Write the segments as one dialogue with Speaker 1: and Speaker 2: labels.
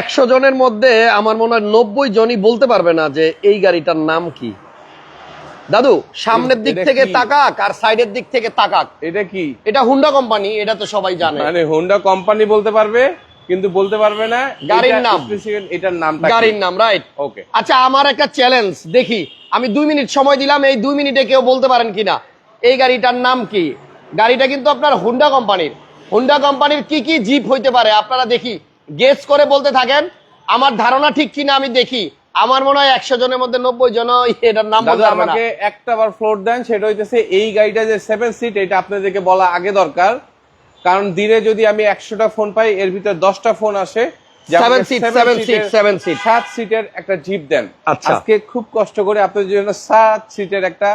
Speaker 1: একশো জনের মধ্যে আমার মনে হয় নব্বই জনই বলতে পারবে না যে এই গাড়িটার নাম কি। দাদু সামনের দিক থেকে? তাকাক আর সাইডের দিক থেকে তাকাক।
Speaker 2: এটা কি?
Speaker 1: এটা হুন্ডা কোম্পানি এটা তো সবাই জানে।
Speaker 2: মানে হোন্ডা কোম্পানি বলতে পারবে কিন্তু বলতে পারবে না।
Speaker 1: গাড়ির নাম।
Speaker 2: এটার নামটা
Speaker 1: গাড়ির নাম রাইট
Speaker 2: ওকে
Speaker 1: আচ্ছা আমার একটা চ্যালেঞ্জ দেখি। আমি দুই মিনিট সময় দিলাম এই দুই মিনিটে কেউ বলতে পারেন কিনা? এই গাড়িটার নাম কি? গাড়িটা কিন্তু আপনার হুন্ডা কোম্পানির হুন্ডা কোম্পানির কি কি জিপ হইতে পারে? আপনারা দেখি। গেস করে বলতে থাকেন আমার ধারণা ঠিক কিনা আমি দেখি। আমার মনে হয় একশো জনের মধ্যে নব্বই জন এটার নাম
Speaker 2: আমাকে একটা বার ফ্লোর দেন সেটা হইতেছে এই গাড়িটা যে সেভেন সিট এটা আপনাদেরকে বলা আগে দরকার। কারণ দিনে যদি আমি একশোটা ফোন পাই এর ভিতরে দশটা ফোন আসে। সাত সিটের একটা জিপ দেন।
Speaker 1: আচ্ছা।
Speaker 2: আজকে খুব কষ্ট করে আপনাদের জন্য সাত সিটের একটা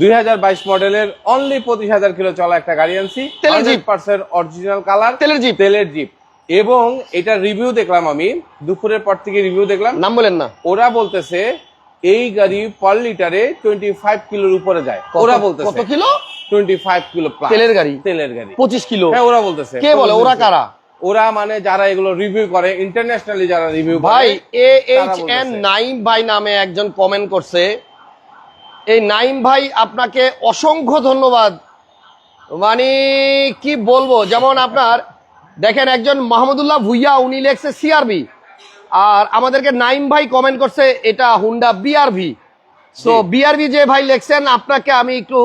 Speaker 2: দুই হাজার বাইশ মডেলের অনলি পঁচিশ হাজার কিলো চলা একটা গাড়ি আনছি।
Speaker 1: তেলের Jeep।
Speaker 2: পার্সেন্ট অরিজিনাল কালার
Speaker 1: তেলের জিপ
Speaker 2: তেলের জিপ এবং এটা রিভিউ দেখলাম আমি দুপুরের পর থেকে রিভিউ দেখলাম।
Speaker 1: নাম বলেন না।
Speaker 2: ওরা বলতেছে এই গাড়ি পার লিটারে টোয়েন্টি ফাইভ কিলোর উপরে যায়। ওরা
Speaker 1: কত কিলো?
Speaker 2: টোয়েন্টি ফাইভ কিলো
Speaker 1: তেলের গাড়ি।
Speaker 2: তেলের গাড়ি।
Speaker 1: পঁচিশ কিলো।
Speaker 2: হ্যাঁ ওরা বলতেছে।
Speaker 1: কে বলে? ওরা কারা?
Speaker 2: ওরা মানে যারা এগুলো রিভিউ করে ইন্টারন্যাশনালি যারা রিভিউ
Speaker 1: ভাই এ এইচ এন নাইম ভাই নামে একজন কমেন্ট করছে। এই নাইম ভাই আপনাকে অসংখ্য ধন্যবাদ। মানে কি বলব? যেমন আপনার দেখেন একজন মাহমুদুল্লাহ ভুইয়া উনি লেখছে সিআরবি আর আমাদেরকে নাইম ভাই কমেন্ট করছে এটা হুন্ডা বিআরভি সো বিআরভি যে ভাই লেখছেন আপনাকে আমি একটু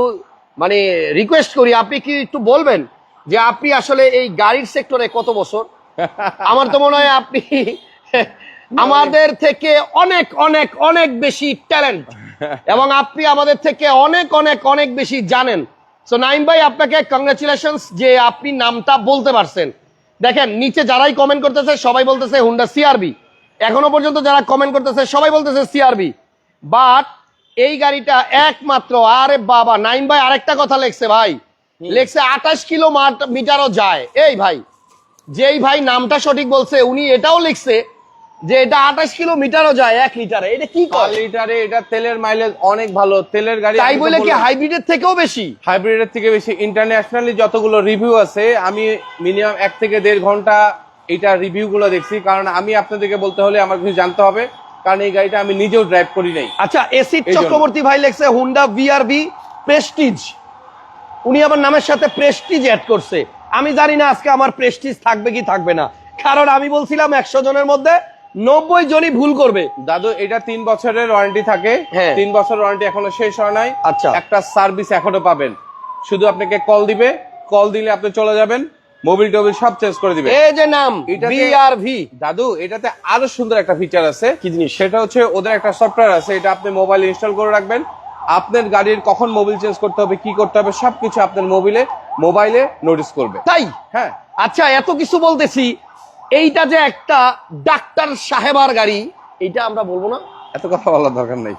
Speaker 1: মানে রিকোয়েস্ট করি আপনি কি একটু বলবেন যে আপনি আসলে এই গাড়ির সেক্টরে কত বছর? আমার তো মনে হয় আপনি আমাদের থেকে অনেক অনেক অনেক বেশি ট্যালেন্ট এবং আপনি আমাদের থেকে অনেক অনেক অনেক বেশি জানেন। সো নাইম ভাই আপনাকে কংগ্রেচুলেশন যে আপনি নামটা বলতে পারছেন। দেখেন নিচে যারাই কমেন্ট করতেছে সবাই বলতেছে হুন্ডা সিআরবি এখনও পর্যন্ত যারা কমেন্ট করতেছে সবাই বলতেছে সিআরবি বাট এই গাড়িটা একমাত্র আরে বাবা নাইন ভাই আরেকটা কথা লেখছে ভাই। লেখছে আঠাশ কিলো মাট- মিটারও যায়। এই ভাই যেই ভাই নামটা সঠিক বলছে উনি এটাও লিখছে যে এটা আঠাশ কিলোমিটারও যায় এক লিটারে এটা কি
Speaker 2: লিটারে এটা তেলের মাইলেজ অনেক ভালো তেলের গাড়ি
Speaker 1: তাই বলে কি হাইব্রিডের থেকেও বেশি?
Speaker 2: হাইব্রিডের থেকে বেশি। ইন্টারন্যাশনালি যতগুলো রিভিউ আছে আমি মিনিমাম এক থেকে দেড় ঘণ্টা এটা রিভিউ গুলো দেখছি। কারণ আমি আপনাদেরকে বলতে হলে আমার কিছু জানতে হবে। কারণ এই গাড়িটা আমি নিজেও ড্রাইভ করি নাই।
Speaker 1: আচ্ছা
Speaker 2: এসি
Speaker 1: চক্রবর্তী ভাই লেখছে হুন্ডা ভিআরভি প্রেস্টিজ উনি আমার নামের সাথে প্রেস্টিজ অ্যাড করছে। আমি জানি না আজকে আমার প্রেস্টিজ থাকবে কি থাকবে না। কারণ আমি বলছিলাম একশো জনের মধ্যে নব্বই জনই ভুল করবে।
Speaker 2: দাদু এটা তিন বছরের ওয়ারেন্টি থাকে।
Speaker 1: হ্যাঁ।
Speaker 2: তিন বছর ওয়ারেন্টি এখনও শেষ হয় নাই।
Speaker 1: আচ্ছা।
Speaker 2: একটা সার্ভিস এখনও পাবেন। শুধু আপনাকে কল দিবে। কল দিলে আপনি চলে যাবেন। মোবিল টোবিল সব চেঞ্জ করে দিবে।
Speaker 1: এই যে নাম ভিআরভি
Speaker 2: দাদু এটাতে আরও সুন্দর একটা ফিচার আছে।
Speaker 1: কি জিনিস?
Speaker 2: সেটা হচ্ছে ওদের একটা সফটওয়্যার আছে। এটা আপনি মোবাইল ইনস্টল করে রাখবেন। আপনার গাড়ির কখন মোবিল চেঞ্জ করতে হবে কি করতে হবে সবকিছু আপনার মোবিলে মোবাইলে নোটিস করবে।
Speaker 1: তাই?
Speaker 2: হ্যাঁ।
Speaker 1: আচ্ছা এত কিছু বলতেছি। এইটা যে একটা ডাক্তার সাহেবার গাড়ি এইটা আমরা বলব না?
Speaker 2: এত কথা বলার দরকার নাই।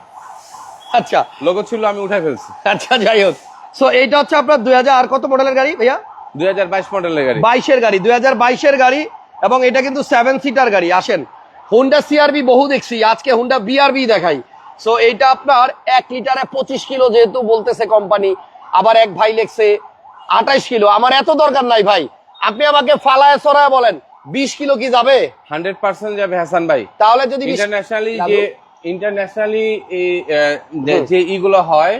Speaker 1: আচ্ছা।
Speaker 2: লোগো ছিল আমি উঠাই ফেলছি।
Speaker 1: আচ্ছা যাই হোক। সো এইটা হচ্ছে আপনার দু হাজার আর কত মডেলের গাড়ি ভাইয়া?
Speaker 2: দুই হাজার বাইশ মডেলের গাড়ি।
Speaker 1: বাইশের গাড়ি দুই হাজার বাইশের গাড়ি এবং এটা কিন্তু সেভেন সিটার গাড়ি আসেন। হুন্ডা সিআরবি বহু দেখছি আজকে হুন্ডা বিআরবি দেখাই। সো এইটা আপনার এক লিটারে পঁচিশ কিলো যেহেতু বলতেছে কোম্পানি আবার এক ভাই লেখছে আঠাইশ কিলো। আমার এত দরকার নাই ভাই। আপনি আমাকে ফালায় সরায় বলেন। বিশ কিলো কি যাবে?
Speaker 2: হান্ড্রেড পার্সেন্ট যাবে হাসান ভাই।
Speaker 1: তাহলে যদি
Speaker 2: ইন্টারন্যাশনালি যে ইন্টারন্যাশনালি যে ইগুলো হয়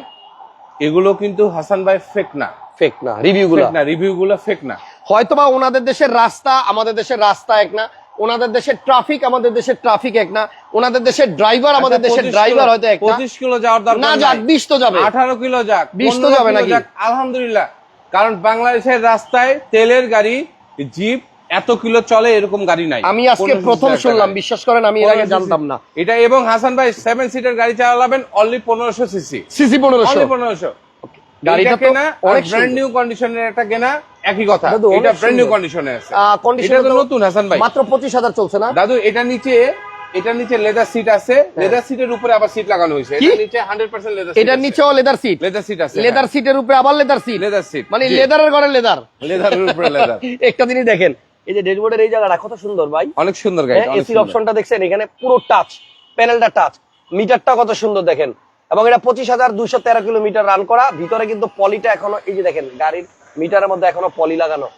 Speaker 2: এগুলো কিন্তু হাসান ভাই ফেক না।
Speaker 1: ফেক না রিভিউ গুলো
Speaker 2: ফেক না রিভিউ গুলো ফেক না।
Speaker 1: হয়তোবা ওনাদের দেশের রাস্তা আমাদের দেশের রাস্তা এক না ওনাদের দেশের ট্রাফিক আমাদের দেশের ট্রাফিক এক না ওনাদের দেশের ড্রাইভার আমাদের
Speaker 2: আচ্ছা,
Speaker 1: দেশের ড্রাইভার হয়তো এক না।
Speaker 2: 25 কিলো যাওয়ার দরকার
Speaker 1: না যাক বিশ তো যাবে।
Speaker 2: আঠারো কিলো যাক
Speaker 1: 20 তো যাবে নাকি?
Speaker 2: আলহামদুলিল্লাহ। কারণ বাংলাদেশের রাস্তায় তেলের গাড়ি জিপ এত কিলো চলে এরকম গাড়ি নাই।
Speaker 1: আমি আজকে প্রথম শুনলাম বিশ্বাস করেন আমি এর আগে জানতাম না।
Speaker 2: এটা এবং হাসান ভাই সেভেন সিটার গাড়ি চালাবেন অনলি পনেরোশো সিসি।
Speaker 1: সিসি পনেরোশো।
Speaker 2: অনলি পনেরোশো।
Speaker 1: গাড়িটা তো
Speaker 2: কেনা
Speaker 1: অনেক
Speaker 2: ব্র্যান্ড নিউ কন্ডিশনের একটা কেনা একই কথা। এটা ব্র্যান্ড নিউ কন্ডিশনে আছে। এটা তো নতুন হাসান ভাই।
Speaker 1: মাত্র পঁচিশ হাজার চলছে না?
Speaker 2: দাদু এটা নিচে এটা নিচে লেদার সিট আছে। লেদার সিটের উপরে আবার সিট লাগানো হয়েছে।
Speaker 1: কি?
Speaker 2: এটা নিচে হান্ড্রেড পার্সেন্ট লেদার সিট
Speaker 1: এটার নিচেও লেদার সিট
Speaker 2: লেদার সিট আছে
Speaker 1: লেদার সিটের উপরে আবার লেদার সিট
Speaker 2: লেদার সিট
Speaker 1: মানে লেদারের ঘরে লেদার
Speaker 2: লেদারের উপরে লেদার
Speaker 1: একটা জিনিস দেখেন এই যে ডেডবোর্ডের এই জায়গাটা কত সুন্দর ভাই।
Speaker 2: অনেক সুন্দর গাড়ি
Speaker 1: এসির অপশনটা দেখছেন এখানে পুরো টাচ প্যানেলটা টাচ মিটারটা কত সুন্দর দেখেন। এবং এটা পঁচিশ হাজার দুইশো তেরো কিলোমিটার রান করা ভিতরে কিন্তু পলিটা এখনও এই যে দেখেন গাড়ির মিটারের মধ্যে এখনও পলি লাগানো।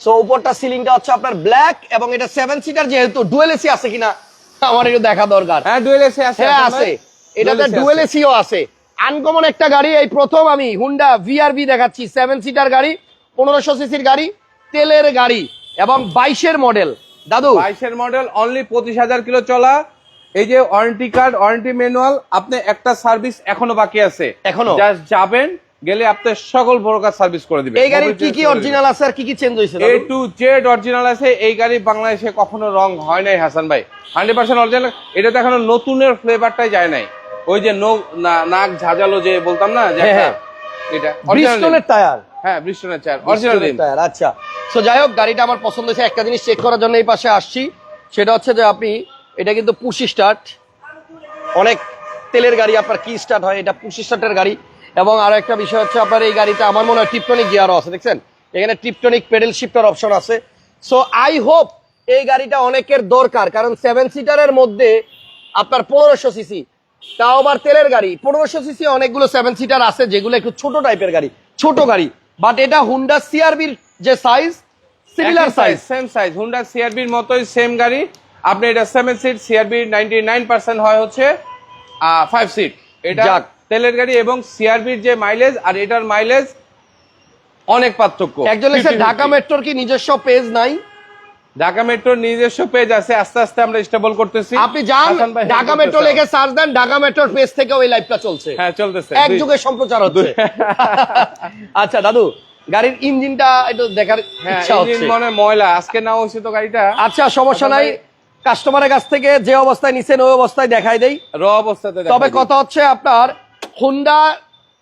Speaker 1: সো উপরটা সিলিংটা হচ্ছে আপনার ব্ল্যাক এবং এটা সেভেন সিটার যেহেতু ডুয়েল এসি আছে কিনা আমার একটু দেখা দরকার।
Speaker 2: হ্যাঁ ডুয়েল এসি আছে
Speaker 1: হ্যাঁ আছে। এটাতে ডুয়েল। এসিও আছে। আনকমন একটা গাড়ি এই প্রথম আমি হুন্ডা ভিআরভি দেখাচ্ছি সেভেন সিটার গাড়ি পনেরোশো সিসির গাড়ি তেলের গাড়ি। এবং বাইশের মডেল। দাদু?
Speaker 2: বাইশের মডেল অনলি পঁচিশ হাজার কিলো চলা। এই যে ওয়ারেন্টি কার্ড ওয়ারেন্টি ম্যানুয়াল আপনি একটা সার্ভিস এখনও বাকি আছে।
Speaker 1: এখনও?
Speaker 2: জাস্ট যাবেন গেলে আপনি সকল প্রকার সার্ভিস করে দিবেন।
Speaker 1: এই গাড়ির কি কি অরিজিনাল আছে আর কি কি চেঞ্জ হয়েছে
Speaker 2: এ টু জেড অরিজিনাল আছে। এই গাড়ি বাংলাদেশে কখনো রং হয় নাই হাসান ভাই। হান্ড্রেড পার্সেন্ট অরিজিনাল এটাতে এখনও নতুনের ফ্লেভারটাই যায় নাই। ওই যে নাক ঝাঁঝালো যে বলতাম না যে
Speaker 1: হ্যাঁ, হ্যাঁ।
Speaker 2: এটা
Speaker 1: ব্রিস্টনের টায়ার
Speaker 2: হ্যাঁ ব্রিস্টনের অরিজিনাল
Speaker 1: টায়ার আচ্ছা। সো যাই হোক গাড়িটা আমার পছন্দ হয়েছে। একটা জিনিস চেক করার জন্য এই পাশে আসছি। সেটা হচ্ছে যে আপনি এটা কিন্তু পুশি স্টার্ট অনেক তেলের গাড়ি আপনার কি স্টার্ট হয় এটা পুশি স্টার্টের গাড়ি। এবং আরও একটা বিষয় হচ্ছে আপনার এই গাড়িতে আমার মনে হয় টিপটনিক গিয়ারও আছে দেখছেন? এখানে টিপটনিক পেডেল শিফটার অপশন আছে। সো আই হোপ এই গাড়িটা অনেকের দরকার কারণ সেভেন সিটারের মধ্যে আপনার পনেরোশো সিসি তাও আবার তেলের গাড়ি। পনেরোশো সিসি অনেকগুলো সেভেন সিটার আছে যেগুলো একটু ছোট টাইপের গাড়ি ছোট গাড়ি। বাট এটা হুন্ডা সিআরবির যে size similar size
Speaker 2: same size Honda সিআরবির মতোই সেম গাড়ি। আপনি এটা seven seat CRV ninety nine percent হয় হচ্ছে ফাইভ সিট এটা তেলের গাড়ি এবং সিআরবির যে মাইলেজ আর এটার মাইলেজ অনেক পার্থক্য।
Speaker 1: একজন ঢাকা মেট্রোর কি নিজস্ব পেজ নাই?
Speaker 2: ঢাকা মেট্রোর নিজস্ব পেজ আছে আস্তে আস্তে আমরা স্টেবল করতেছি।
Speaker 1: আপনি যান ঢাকা মেট্রো
Speaker 2: করতেছে
Speaker 1: লিখে সার্চ দেন ঢাকা মেট্রোর পেজ থেকে ওই লাইভটা চলছে।
Speaker 2: হ্যাঁ চলতেছে
Speaker 1: এক যুগে সম্প্রচার হচ্ছে। আচ্ছা দাদু গাড়ির ইঞ্জিনটা একটু দেখার
Speaker 2: হ্যাঁ
Speaker 1: ইচ্ছা
Speaker 2: ইঞ্জিন
Speaker 1: হচ্ছে।
Speaker 2: মনে ময়লা আজকে না হয়েছে তো গাড়িটা।
Speaker 1: আচ্ছা সমস্যা নাই। কাস্টমারের কাছ থেকে যে অবস্থায় নিছেন ওই অবস্থায় দেখাই দেই।
Speaker 2: র অবস্থাতে
Speaker 1: তবে। কথা হচ্ছে আপনার হুন্ডা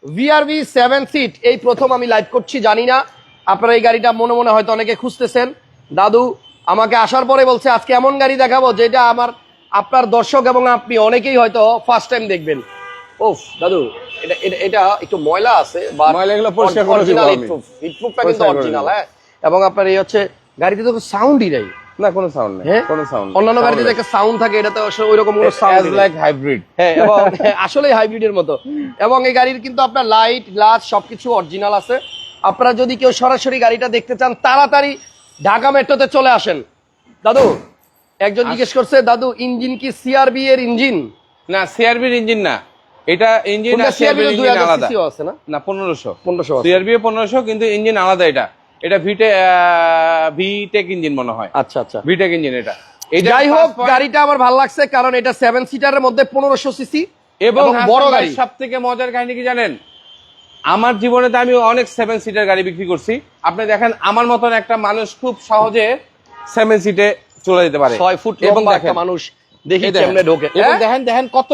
Speaker 1: ভিআরভি সেভেন সিট এই প্রথম আমি লাইভ করছি জানি না। আপনারা এই গাড়িটা মনে মনে হয়তো অনেকে খুঁজতেছেন। দাদু আমাকে আসার পরে বলছে আজকে এমন গাড়ি দেখাবো যেটা আমার আপনার দর্শক এবং আপনি অনেকেই হয়তো ফার্স্ট টাইম দেখবেন। ওফ দাদু এটা এটা- একটু ময়লা আছে বা
Speaker 2: ময়লাগুলো পরিষ্কার করে দিব আমি।
Speaker 1: হিটপ্রুফটা কিন্তু অরিজিনাল হ্যাঁ? এবং আপনার এই হচ্ছে গাড়িতে তো সাউন্ডই নাই।
Speaker 2: না কোনো সাউন্ড নেই
Speaker 1: হ্যাঁ?
Speaker 2: কোনো সাউন্ড
Speaker 1: অন্যান্য গাড়িতে একটা সাউন্ড থাকে ওইরকম কোনো সাউন্ড
Speaker 2: লাইক হাইব্রিড
Speaker 1: হ্যাঁ এবং আসলে হাইব্রিডের মতো। এবং এই গাড়ির কিন্তু আপনার লাইট গ্লাস সবকিছু অরিজিনাল আছে। আপনারা যদি কেউ সরাসরি গাড়িটা দেখতে চান তাড়াতাড়ি ঢাকা মেট্রোতে চলে আসেন। দাদু একজন জিজ্ঞেস করছে দাদু ইঞ্জিন কি সিআরবি এর ইঞ্জিন?
Speaker 2: না সিআরবির ইঞ্জিন না। এটা ইঞ্জিন আর
Speaker 1: সিআরবি
Speaker 2: আলাদা।
Speaker 1: আছে না?
Speaker 2: না পনেরোশো।
Speaker 1: পনেরোশো আছে।
Speaker 2: সিআরবি পনেরোশো কিন্তু ইঞ্জিন আলাদা এটা। এটা ভিটে ভিটেক ইঞ্জিন মনে হয়।
Speaker 1: আচ্ছা আচ্ছা।
Speaker 2: ভিটেক ইঞ্জিন এটা। এটা
Speaker 1: যাই হোক গাড়িটা আমার ভালো লাগছে কারণ এটা সেভেন সিটারের মধ্যে পনেরোশো সিসি
Speaker 2: এবং
Speaker 1: বড় গাড়ি।
Speaker 2: সব থেকে মজার কাহিনী কি জানেন? আমার জীবনে তো আমি অনেক সেভেন সিটার গাড়ি বিক্রি করছি। আপনি দেখেন আমার মতন একটা মানুষ খুব সহজে সেভেন সিটে চলে যেতে পারে।
Speaker 1: ছয় ফুট
Speaker 2: এবং
Speaker 1: একটা মানুষ দেখি। কেমনে ঢোকে।
Speaker 2: এবং
Speaker 1: হ্যাঁ?
Speaker 2: দেখেন দেখেন কত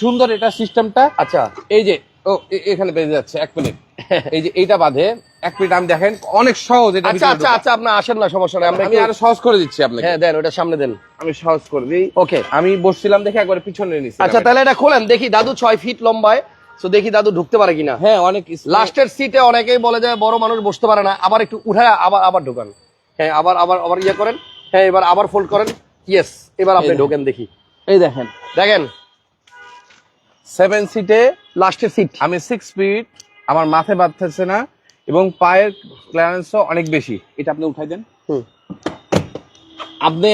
Speaker 2: সুন্দর এটা সিস্টেমটা
Speaker 1: আচ্ছা।
Speaker 2: এই যে ও এখানে বেঁধে যাচ্ছে এক মিনিট এই যে এইটা বাঁধে এক মিনিট আমি দেখেন অনেক সহজ এটা
Speaker 1: আচ্ছা আচ্ছা আচ্ছা আপনি আসেন না সমস্যা নাই
Speaker 2: আমি আরও সহজ করে দিচ্ছি আপনাকে।
Speaker 1: হ্যাঁ দেন ওটা সামনে দেন।
Speaker 2: আমি সহজ করে দিই।
Speaker 1: ওকে
Speaker 2: আমি বসছিলাম দেখে একবার পিছনে নিচ্ছি
Speaker 1: আচ্ছা তাহলে এটা খোলেন দেখি দাদু ছয় ফিট লম্বায় তো দেখি দাদু ঢুকতে পারে কিনা।
Speaker 2: হ্যাঁ অনেক
Speaker 1: লাস্টের সিটে অনেকেই বলে যে বড় মানুষ বসতে পারে না। আবার একটু উঠায় আবার আবার ঢোকান। হ্যাঁ আবার আবার আবার ইয়ে করেন। হ্যাঁ এবার আবার ফোল্ড করেন। ইয়েস এবার আপনি ঢোকেন দেখি।
Speaker 2: এই দেখেন।
Speaker 1: দেখেন।
Speaker 2: সেভেন সিটে
Speaker 1: লাস্টের সিট
Speaker 2: আমি সিক্স ফিট আমার মাথায় বাঁধতেছে না এবং পায়ের ক্লিয়ারেন্সও অনেক বেশি। এটা আপনি উঠাই দেন। আপনি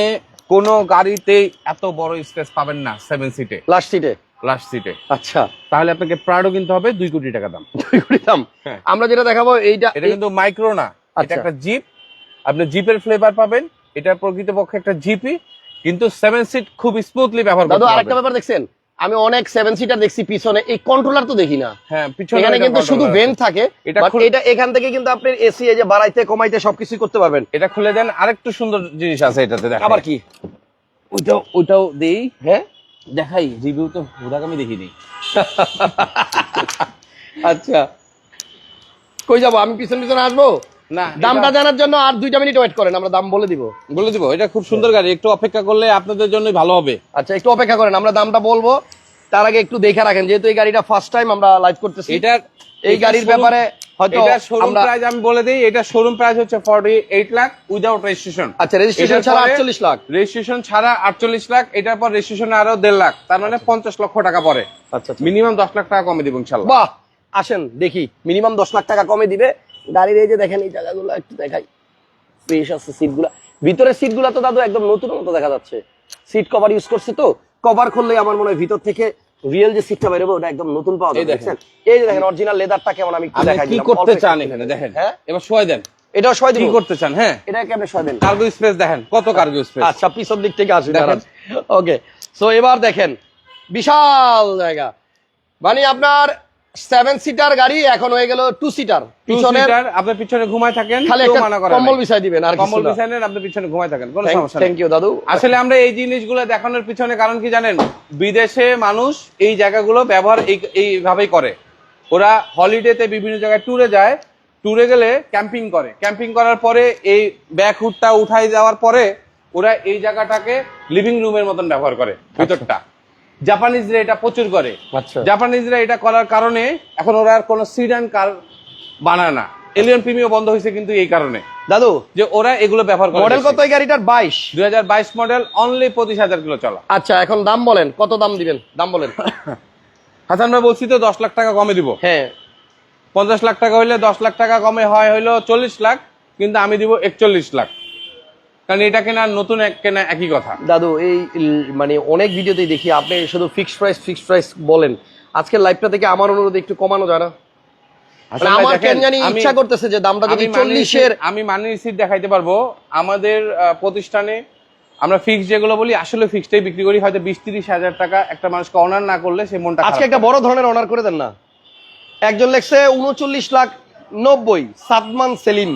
Speaker 2: কোনো গাড়িতেই এত বড় স্পেস পাবেন না সেভেন সিটে
Speaker 1: লাস্ট সিটে
Speaker 2: লাস্ট সিটে
Speaker 1: আচ্ছা।
Speaker 2: তাহলে আপনাকে প্রাডো কিনতে হবে দুই কোটি টাকা দাম।
Speaker 1: দুই কোটি দাম।
Speaker 2: হ্যাঁ।
Speaker 1: আমরা যেটা দেখাবো এইটা
Speaker 2: এটা কিন্তু মাইক্রো না এটা
Speaker 1: আচ্ছা।
Speaker 2: একটা জিপ আপনি জিপের ফ্লেভার পাবেন এটা প্রকৃতপক্ষে একটা জিপই কিন্তু সেভেন সিট খুব স্মুথলি ব্যবহার
Speaker 1: দাদু আরেকটা ব্যাপার দেখছেন? আমি অনেক সেভেন সিটার দেখছি পিছনে এই কন্ট্রোলার তো দেখি না।
Speaker 2: হ্যাঁ পিছনে
Speaker 1: এখানে কিন্তু শুধু
Speaker 2: আছে।
Speaker 1: থাকে
Speaker 2: এটা
Speaker 1: এখান থেকে কিন্তু আপনি এসি এই যে বাড়াইতে কমাইতে সবকিছু করতে পারবেন।
Speaker 2: এটা খুলে দেন আরেকটু সুন্দর জিনিস আছে এটাতে দেখা
Speaker 1: আবার কি?
Speaker 2: ওইটাও ওইটাও দেই।
Speaker 1: হ্যাঁ?
Speaker 2: দেখাই রিভিউ তো হুদাক আমি দেখিনি।
Speaker 1: আচ্ছা। কই যাব? আমি পিছন পিছনে আসব?
Speaker 2: না
Speaker 1: দামটা জানার জন্য আর দুইটা মিনিট ওয়েট করেন আমরা দাম বলে দিব।
Speaker 2: বলে দিব এটা খুব সুন্দর গাড়ি একটু অপেক্ষা করলে আপনাদের জন্যই ভালো হবে।
Speaker 1: আচ্ছা একটু অপেক্ষা করেন আমরা দামটা বলব। তার আগে একটু দেখে রাখেন যেহেতু এই গাড়িটা ফার্স্ট টাইম আমরা লাইভ করতেছি।
Speaker 2: এটা
Speaker 1: এই গাড়ির ব্যাপারে হয়তো
Speaker 2: এটা শোরুম প্রাইস আমি বলে দিই এটা শোরুম প্রাইস হচ্ছে 48 লাখ উইদাউট রেজিস্ট্রেশন
Speaker 1: আচ্ছা রেজিস্ট্রেশন ছাড়া লাখ
Speaker 2: রেজিস্ট্রেশন ছাড়া 48 লাখ এটার পর রেজিস্ট্রেশন আরও 1.5 লাখ তার মানে 50 লক্ষ টাকা পরে।
Speaker 1: আচ্ছা আচ্ছা।
Speaker 2: মিনিমাম 10 লাখ টাকা কমে দিব ইনশাআল্লাহ
Speaker 1: বাহ! আসেন দেখি মিনিমাম দশ লাখ টাকা কমে দিবে। গাড়ির এই যে দেখেন এই জায়গাগুলো একটু দেখাই। স্পেস আছে সিটগুলা ভিতরের সিটগুলা তো দাদু একদম নতুন মতো দেখা যাচ্ছে। সিট কভার ইউজ করছে তো। কভার খুললে আমার মনে হয় ভিতর থেকে রিয়েল যে সিটটা বেরোবে ওটা একদম নতুন পাওয়া যাবে
Speaker 2: দেখেন।
Speaker 1: দেখছেন? এই যে দেখেন অরিজিনাল লেদারটা কেমন আমি একটু দেখাই
Speaker 2: কি করতে চান এখানে? দেখেন।
Speaker 1: হ্যাঁ?
Speaker 2: এবার শোয় দেন।
Speaker 1: এটাও সবাই
Speaker 2: কি করতে চান? হ্যাঁ?
Speaker 1: এটা কেমনে সবাই দেন।
Speaker 2: কার্গো স্পেস দেখেন কত কার্গো স্পেস
Speaker 1: আচ্ছা পিছন দিক থেকে আসুন
Speaker 2: দেখেন।
Speaker 1: ওকে সো এবার দেখেন বিশাল জায়গা। মানে আপনার সেভেন সিটার গাড়ি এখন হয়ে গেল টু সিটার পিছনে
Speaker 2: আপনার পিছনে ঘুমায় থাকেন
Speaker 1: খালি কম্বল বিছাই দিবেন আর
Speaker 2: কম্বল বিছানেন আপনি পিছনে ঘুমায় থাকেন কোনো সমস্যা
Speaker 1: থ্যাংক ইউ দাদু।
Speaker 2: আসলে আমরা এই জিনিসগুলো দেখানোর পিছনে কারণ কি জানেন? বিদেশে মানুষ এই জায়গাগুলো ব্যবহার এই- এইভাবেই করে। ওরা হলিডেতে বিভিন্ন জায়গায় ট্যুরে যায় ট্যুরে গেলে ক্যাম্পিং করে। ক্যাম্পিং করার পরে এই ব্যাক হুডটা উঠাই যাওয়ার পরে ওরা এই জায়গাটাকে লিভিং রুমের মতন ব্যবহার করে ভিতরটা। জাপানিজরা এটা প্রচুর করে।
Speaker 1: আচ্ছা।
Speaker 2: জাপানিজরা এটা করার কারণে এখন ওরা আর কোনো সিডান কার বানায় না। এলিয়ন প্রিমিও বন্ধ হয়েছে কিন্তু এই কারণে।
Speaker 1: দাদু
Speaker 2: যে ওরা এগুলো ব্যবহার করে
Speaker 1: মডেল কত এই গাড়িটার? বাইশ।
Speaker 2: দুই হাজার বাইশ মডেল অনলি পঁচিশ হাজার কিলো চলা।
Speaker 1: আচ্ছা এখন দাম বলেন কত দাম দিবেন? দাম বলেন।
Speaker 2: হাসান ভাই বলছি তো দশ লাখ টাকা কমে দিব।
Speaker 1: হ্যাঁ।
Speaker 2: পঞ্চাশ লাখ টাকা হইলে দশ লাখ টাকা কমে হয় হইল চল্লিশ লাখ কিন্তু আমি দিব একচল্লিশ লাখ। কারণ এটা কেনা নতুন এক কেনা একই কথা।
Speaker 1: দাদু এই মানে অনেক ভিডিওতেই দেখি আপনি শুধু ফিক্সড প্রাইস ফিক্সড প্রাইস বলেন। আজকের লাইভটা থেকে আমার অনুরোধ একটু কমানো যায় না মানে
Speaker 2: ভাই
Speaker 1: আমার কেন জানি
Speaker 2: আমি-
Speaker 1: ইচ্ছা করতেছে যে দামটা যদি
Speaker 2: আমি মানির আমি মানির সিট দেখাইতে পারব। আমাদের প্রতিষ্ঠানে আমরা ফিক্স যেগুলো বলি আসলে ফিক্সটাই বিক্রি করি। হয়তো বিশ তিরিশ হাজার টাকা একটা মানুষকে অনার না করলে সে মনটা
Speaker 1: আজকে একটা বড় ধরনের অনার করে দেন না। একজন লেখছে উনচল্লিশ লাখ নব্বই সাদমান সেলিম।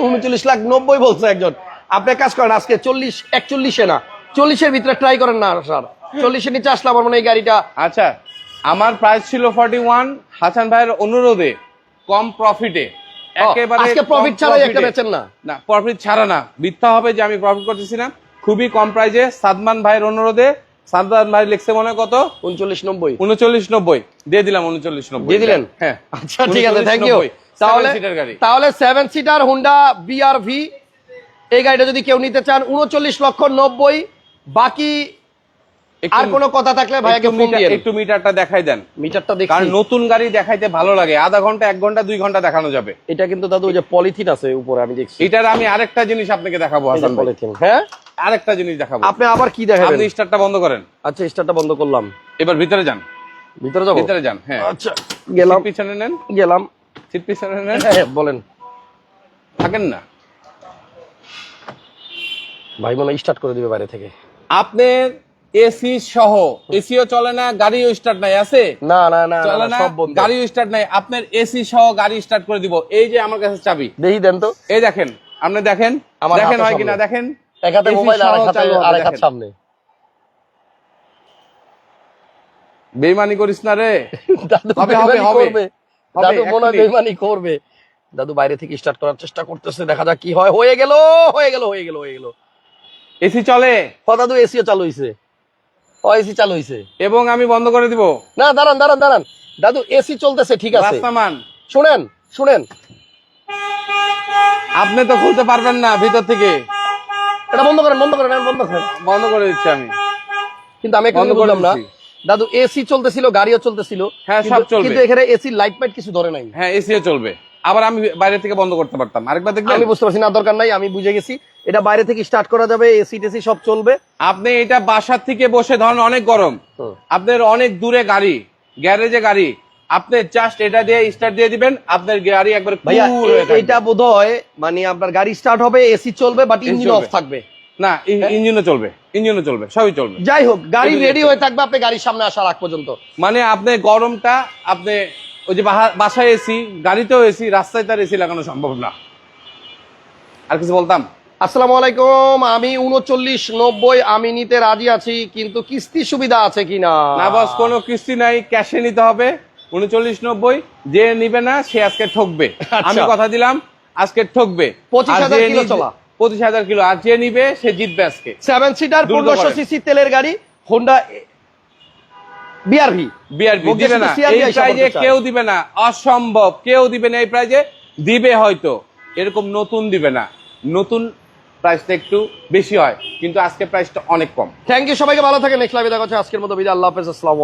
Speaker 1: উনচল্লিশ লাখ নব্বই বলছে একজন। আপনি কাজ করেন আজকে চল্লিশ একচল্লিশে না চল্লিশের ভিতরে ট্রাই করেন না স্যার। চল্লিশের নিচে আসলে আমার মনে এই গাড়িটা
Speaker 2: আচ্ছা আমার প্রাইস ছিল ফর্টি ওয়ান হাসান ভাইয়ের অনুরোধে কম প্রফিটে একেবারে
Speaker 1: প্রফিট ছাড়াই একটা বেচেন না।
Speaker 2: না প্রফিট ছাড়া না। মিথ্যা হবে যে আমি প্রফিট করতেছি না। খুবই কম প্রাইজে সাদমান ভাইয়ের অনুরোধে। সাদমান ভাই লিখছে মনে কত?
Speaker 1: উনচল্লিশ নব্বই।
Speaker 2: উনচল্লিশ নব্বই। দিয়ে দিলাম উনচল্লিশ নব্বই।
Speaker 1: দিয়ে দিলেন?
Speaker 2: হ্যাঁ।
Speaker 1: আচ্ছা ঠিক আছে থ্যাংক ইউ তাহলে। তাহলে সেভেন সিটার হুন্ডা বিআরভি এই গাড়িটা যদি কেউ নিতে চান উনচল্লিশ লক্ষ নব্বই বাকি আর কোনো কথা থাকলে ভাইয়াকে
Speaker 2: একটু
Speaker 1: ফোন
Speaker 2: মিটার-
Speaker 1: দিয়ে
Speaker 2: একটু মিটারটা দেখাই দেন।
Speaker 1: মিটারটা
Speaker 2: কারণ
Speaker 1: দেখি
Speaker 2: নতুন গাড়ি দেখাইতে ভালো লাগে আধা ঘণ্টা এক ঘণ্টা দুই ঘণ্টা দেখানো যাবে।
Speaker 1: এটা কিন্তু দাদু ওই যে পলিথিন আছে উপরে আমি দেখছি।
Speaker 2: এটার আমি আরেকটা জিনিস আপনাকে দেখাবো হাসান ভাই।
Speaker 1: পলিথিন হ্যাঁ?
Speaker 2: আরেকটা জিনিস দেখাবো।
Speaker 1: আপনি আবার কি দেখাবেন
Speaker 2: আপনি স্টারটা বন্ধ করেন।
Speaker 1: আচ্ছা স্টারটা বন্ধ করলাম।
Speaker 2: এবার ভিতরে যান।
Speaker 1: ভিতরে যাব?
Speaker 2: ভিতরে যান হ্যাঁ।
Speaker 1: আচ্ছা গেলাম।
Speaker 2: পিছনে নেন।
Speaker 1: গেলাম।
Speaker 2: সিট পিছনে নেন।
Speaker 1: হ্যাঁ, বলেন।
Speaker 2: থাকেন না।
Speaker 1: ভাই মনে স্টার্ট করে দিবে বাইরে থেকে।
Speaker 2: আপনার এসি সহ এসিও চলে না গাড়িও স্টার্ট নাই আছে?
Speaker 1: না না না
Speaker 2: চলে
Speaker 1: না,
Speaker 2: না
Speaker 1: সব বন্ধ।
Speaker 2: গাড়িও স্টার্ট নাই। আপনার এসি সহ গাড়ি স্টার্ট করে দিব। এই যে আমার কাছে চাবি।
Speaker 1: দেখি দেন তো।
Speaker 2: এই দেখেন আপনি দেখেন?
Speaker 1: আমার
Speaker 2: দেখেন হয় কিনা দেখেন?
Speaker 1: এক হাতে মোবাইল আর এক হাতে
Speaker 2: চালু
Speaker 1: আর এক হাত সামনে।
Speaker 2: বেইমানি করিস না রে।
Speaker 1: দাদু
Speaker 2: হবে, হবে, হবে।
Speaker 1: দাদু মনে বেইমানি করবে। দাদু বাইরে থেকে স্টার্ট করার চেষ্টা করতেছে দেখা যাক কি হয়। হয়ে গেল হয়ে গেল হয়ে গেল হয়ে গেল।
Speaker 2: এসি চলে?
Speaker 1: দাদু এসিও চালু হইছে। ও এসি চালু হইছে।
Speaker 2: এবং আমি বন্ধ করে দিব?
Speaker 1: না দাঁড়ান দাঁড়ান দাঁড়ান। দাদু এসি চলতেছে ঠিক আছে।
Speaker 2: রাস্তামান
Speaker 1: শুনেন শুনেন।
Speaker 2: আপনি তো খুলতে পারবেন না ভিতর থেকে।
Speaker 1: এটা বন্ধ করেন বন্ধ করেন বন্ধ করেন।
Speaker 2: বন্ধ করে দিচ্ছি আমি।
Speaker 1: কিন্তু আমি
Speaker 2: বন্ধ
Speaker 1: একটু
Speaker 2: করে
Speaker 1: বুঝলাম না। দাদু এসি চলতেছিল গাড়িও চলতেছিল।
Speaker 2: হ্যাঁ, সব চলবে।
Speaker 1: কিন্তু এখানে এসি লাইট ফাইট কিছু ধরে নাই।
Speaker 2: হ্যাঁ এসিও চলবে। আবার আমি বাইরে থেকে বন্ধ করতে পারতাম। আরেকবার দেখবেন
Speaker 1: আমি বুঝতে পারছি না দরকার নাই আমি বুঝে গেছি। এটা বাইরে থেকে স্টার্ট করা যাবে এসি টেসি সব চলবে।
Speaker 2: আপনি এটা বাসার থেকে বসে ধরেন অনেক গরম। আপনার অনেক দূরে গাড়ি গ্যারেজে গাড়ি। আপনি জাস্ট এটা দিয়ে স্টার্ট দিয়ে দিবেন আপনার গাড়ি একবার
Speaker 1: ভাইয়া
Speaker 2: হয়ে।
Speaker 1: এটা বোধ হয় মানে আপনার গাড়ি স্টার্ট হবে এসি চলবে বাট ইঞ্জিন অফ থাকবে।
Speaker 2: না ইঞ্জিনও চলবে ইঞ্জিনও চলবে সবই চলবে।
Speaker 1: যাই হোক গাড়ি রেডি হয়ে থাকবে আপনি গাড়ির সামনে আসার আগ পর্যন্ত।
Speaker 2: মানে আপনি গরমটা আপনি ওই যে বাসায় এসি গাড়িতেও এসি রাস্তায় তার এসি লাগানো সম্ভব না। আর কিছু বলতাম?
Speaker 1: আসসালামু আলাইকুম আমি উনচল্লিশ নব্বই আমি নিতে রাজি আছি কিন্তু কিস্তি সুবিধা আছে কিনা?
Speaker 2: না বস কোনো কিস্তি নাই ক্যাশে নিতে হবে। উনচল্লিশ নব্বই যে নিবে না সে আজকে ঠকবে।
Speaker 1: আচ্ছা।
Speaker 2: আমি কথা দিলাম আজকে ঠকবে।
Speaker 1: 25,000
Speaker 2: আর যে
Speaker 1: কিলো
Speaker 2: নিবে-
Speaker 1: চলা।
Speaker 2: 25,000 কিলো আর যে নিবে সে জিতবে আজকে।
Speaker 1: সেভেন সিটার পনেরোশো সিসি তেলের গাড়ি হোন্ডা বিআরভি
Speaker 2: বিআরবি দিবে না। এই প্রাইজে কেউ দিবে না। অসম্ভব। কেউ দিবে না এই প্রাইজে। দিবে হয়তো। এরকম নতুন দিবে না। নতুন প্রাইসটা একটু বেশি হয়। কিন্তু আজকে প্রাইসটা অনেক কম।
Speaker 1: থ্যাংক ইউ সবাইকে ভালো থাকে নেক্সট লাইভে দেখা হচ্ছে। আজকের মতো বিদায়। আল্লাহ হাফেজ। আসসালামু